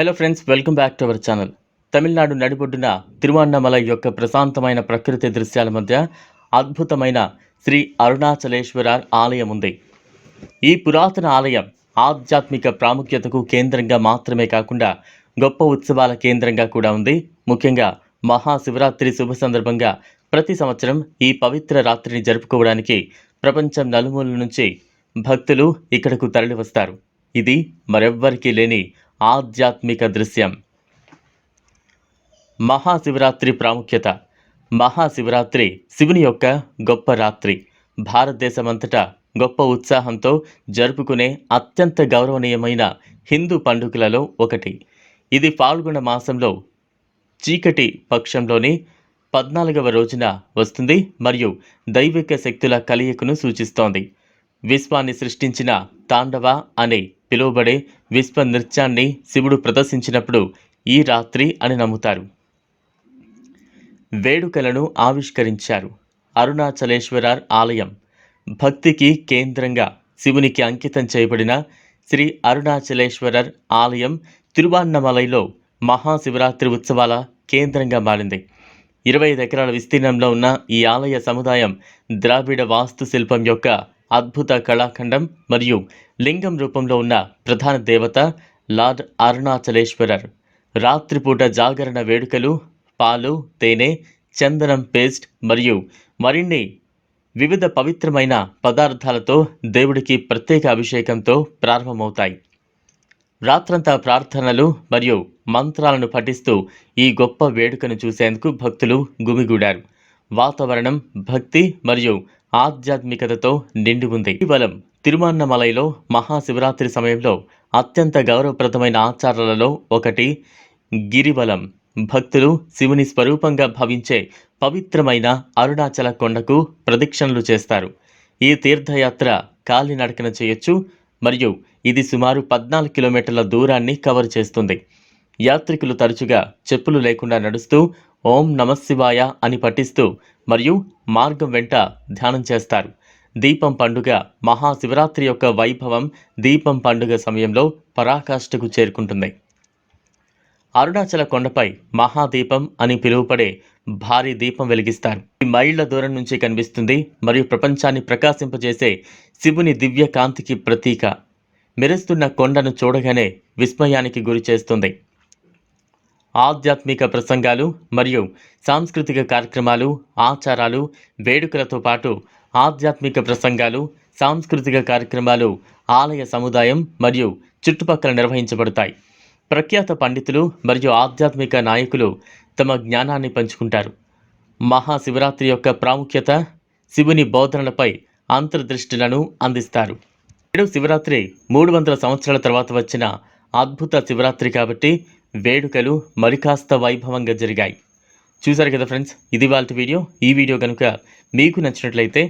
Hello friends welcome back to our channel Tamil Nadu నడిబొడ్డున తిరువన్నమలై యొక్క ప్రశాంతమైన ప్రకృతి దృశ్యాల మధ్య అద్భుతమైన శ్రీ అరుణాచలేశ్వర ఆలయం ఉంది ఈ పురాతన ఆలయం ఆధ్యాత్మిక ప్రాముఖ్యతకు కేంద్రంగా మాత్రమే కాకుండా గొప్ప ఉత్సవాల కేంద్రంగా కూడా ఉంది ముఖ్యంగా మహాశివరాత్రి శుభ సందర్భంగా ప్రతి సంవత్సరం ఈ పవిత్ర రాత్రిని జరుపుకోవడానికి ప్రపంచం నలుమూల నుంచి భక్తులు ఇక్కడకు తరలివస్తారు ఇది మరెవ్వరికీ లేని ఆధ్యాత్మిక దృశ్యం. మహాశివరాత్రి ప్రాముఖ్యత. మహాశివరాత్రి శివుని యొక్క గొప్ప రాత్రి. భారతదేశమంతటా గొప్ప ఉత్సాహంతో జరుపుకునే అత్యంత గౌరవనీయమైన హిందూ పండుగలలో ఒకటి. ఇది పాల్గొన మాసంలో చీకటి పక్షంలోని పద్నాలుగవ రోజున వస్తుంది మరియు దైవిక శక్తుల కలయికను సూచిస్తోంది. విశ్వాన్ని సృష్టించిన తాండవ అనే పిలువబడే విశ్వ నృత్యాన్ని శివుడు ప్రదర్శించినప్పుడు ఈ రాత్రి అని నమ్ముతారు. వేడుకలను ఆవిష్కరించారు అరుణాచలేశ్వరర్ ఆలయం. భక్తికి కేంద్రంగా శివునికి అంకితం చేయబడిన శ్రీ అరుణాచలేశ్వరర్ ఆలయం తిరువాన్నమలైలో మహాశివరాత్రి ఉత్సవాల కేంద్రంగా మారింది. ఇరవై ఐదు ఎకరాల విస్తీర్ణంలో ఉన్న ఈ ఆలయ సముదాయం ద్రావిడ వాస్తు శిల్పం యొక్క అద్భుత కళాఖండం మరియు లింగం రూపంలో ఉన్న ప్రధాన దేవత లార్డ్ అరుణాచలేశ్వరర్. రాత్రిపూట జాగరణ వేడుకలు పాలు తేనె చందనం పేస్ట్ మరియు మరిన్ని వివిధ పవిత్రమైన పదార్థాలతో దేవుడికి ప్రత్యేక అభిషేకంతో ప్రారంభమవుతాయి. రాత్రంతా ప్రార్థనలు మరియు మంత్రాలను పఠిస్తూ ఈ గొప్ప వేడుకను చూసేందుకు భక్తులు గుమిగూడారు. వాతావరణం భక్తి మరియు ఆధ్యాత్మికతతో నిండి ఉంది కేవలం తిరుమన్నమలైలో మహాశివరాత్రి సమయంలో అత్యంత గౌరవప్రదమైన ఆచారాలలో ఒకటి గిరివలం భక్తులు శివుని స్వరూపంగా భావించే పవిత్రమైన అరుణాచల కొండకు ప్రదక్షిణలు చేస్తారు. ఈ తీర్థయాత్ర కాలినడకన చేయొచ్చు మరియు ఇది సుమారు పద్నాలుగు కిలోమీటర్ల దూరాన్ని కవర్ చేస్తుంది. యాత్రికులు తరచుగా చెప్పులు లేకుండా నడుస్తూ ఓం నమశివాయ అని పఠిస్తూ మరియు మార్గం వెంట ధ్యానం చేస్తారు. దీపం పండుగ మహాశివరాత్రి యొక్క వైభవం దీపం పండుగ సమయంలో పరాకాష్ఠకు చేరుకుంటుంది. అరుణాచల కొండపై మహాదీపం అని పిలువబడే భారీ దీపం వెలిగిస్తారు. ఈ మైళ్ళ దూరం నుంచి కనిపిస్తుంది మరియు ప్రపంచాన్ని ప్రకాశింపజేసే శివుని దివ్య కాంతికి ప్రతీక. మెరుస్తున్న కొండను చూడగానే విస్మయానికి గురి చేస్తుంది. ఆధ్యాత్మిక ప్రసంగాలు మరియు సాంస్కృతిక కార్యక్రమాలు ఆచారాలు వేడుకలతో పాటు ఆధ్యాత్మిక ప్రసంగాలు సాంస్కృతిక కార్యక్రమాలు ఆలయ సముదాయం మరియు చుట్టుపక్కల నిర్వహించబడతాయి. ప్రఖ్యాత పండితులు మరియు ఆధ్యాత్మిక నాయకులు తమ జ్ఞానాన్ని పంచుకుంటారు. మహాశివరాత్రి యొక్క ప్రాముఖ్యత శివుని బోధనలపై అంతర్దృష్టులను అందిస్తారు. ఏడు శివరాత్రి మూడు వందల సంవత్సరాల తర్వాత వచ్చిన అద్భుత శివరాత్రి కాబట్టి వేడుకలు మరికాస్త వైభవంగా జరిగాయి. చూసారు కదా ఫ్రెండ్స్ ఇది వాళ్ళ వీడియో. ఈ వీడియో కనుక మీకు నచ్చినట్లయితే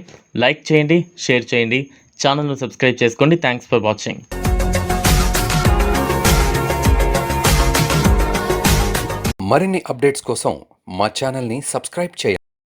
లైక్ చేయండి షేర్ చేయండి ఛానల్ను సబ్స్క్రైబ్ చేసుకోండి. థ్యాంక్స్ ఫర్ వాచింగ్ మరిన్ని అప్డేట్స్ కోసం మా ఛానల్ని సబ్స్క్రైబ్ చేయండి.